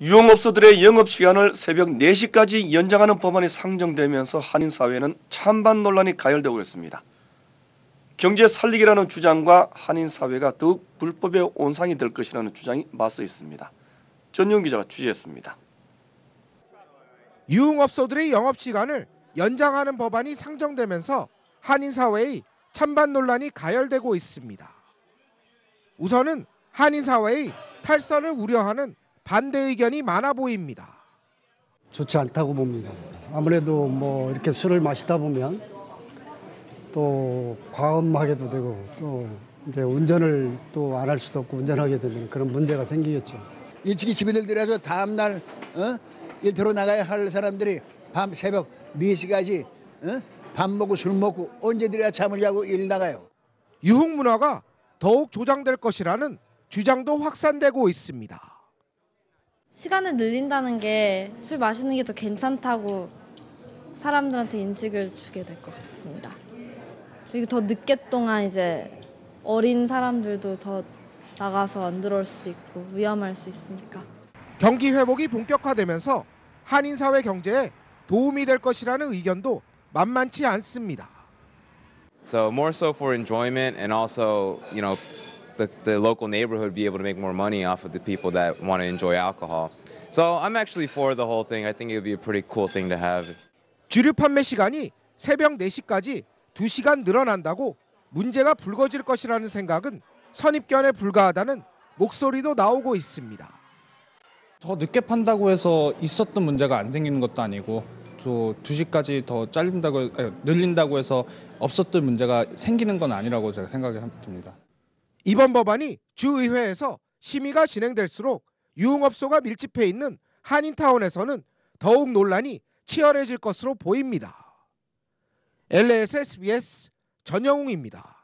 유흥업소들의 영업시간을 새벽 4시까지 연장하는 법안이 상정되면서 한인사회는 찬반 논란이 가열되고 있습니다. 경제 살리기라는 주장과 한인사회가 더욱 불법의 온상이 될 것이라는 주장이 맞서 있습니다. 전용 기자가 취재했습니다. 유흥업소들의 영업시간을 연장하는 법안이 상정되면서 한인사회의 찬반 논란이 가열되고 있습니다. 우선은 한인사회의 탈선을 우려하는 반대 의견이 많아 보입니다. 좋지 않다고 봅니다. 아무래도 뭐 이렇게 술을 마시다 보면 또 과음하게도 되고 또 이제 운전을 또 안 할 수도 없고 운전하게 되면 그런 문제가 생기겠죠. 일찍이 집에 들어서 다음 날 어? 일터로 나가야 할 사람들이 밤 새벽 4시까지 어? 밥 먹고 술 먹고 언제 들어야 잠을 자고 일 나가요. 유흥 문화가 더욱 조장될 것이라는 주장도 확산되고 있습니다. 시간을 늘린다는 게 술 마시는 게 더 괜찮다고 사람들한테 인식을 주게 될 것 같습니다. 그리고 더 늦게 동안 이제 어린 사람들도 더 나가서 안 들어올 수도 있고 위험할 수 있으니까. 경기 회복이 본격화되면서 한인 사회 경제에 도움이 될 것이라는 의견도 만만치 않습니다. So more so for enjoyment and also, you know, the, the local neighborhood be able to make more money off of the people that want to enjoy alcohol. So I'm actually for the whole thing. I think it would be a pretty cool thing to have. 주류 판매 시간이 새벽 4시까지 2시간 늘어난다고 문제가 불거질 것이라는 생각은 선입견에 불과하다는 목소리도 나오고 있습니다. 더 늦게 판다고 해서 있었던 문제가 안 생기는 것도 아니고 또 2시까지 더 아니, 늘린다고 해서 없었던 문제가 생기는 건 아니라고 제가 생각이 듭니다. 이번 법안이 주의회에서 심의가 진행될수록 유흥업소가 밀집해 있는 한인타운에서는 더욱 논란이 치열해질 것으로 보입니다. LS SBS 전영웅입니다.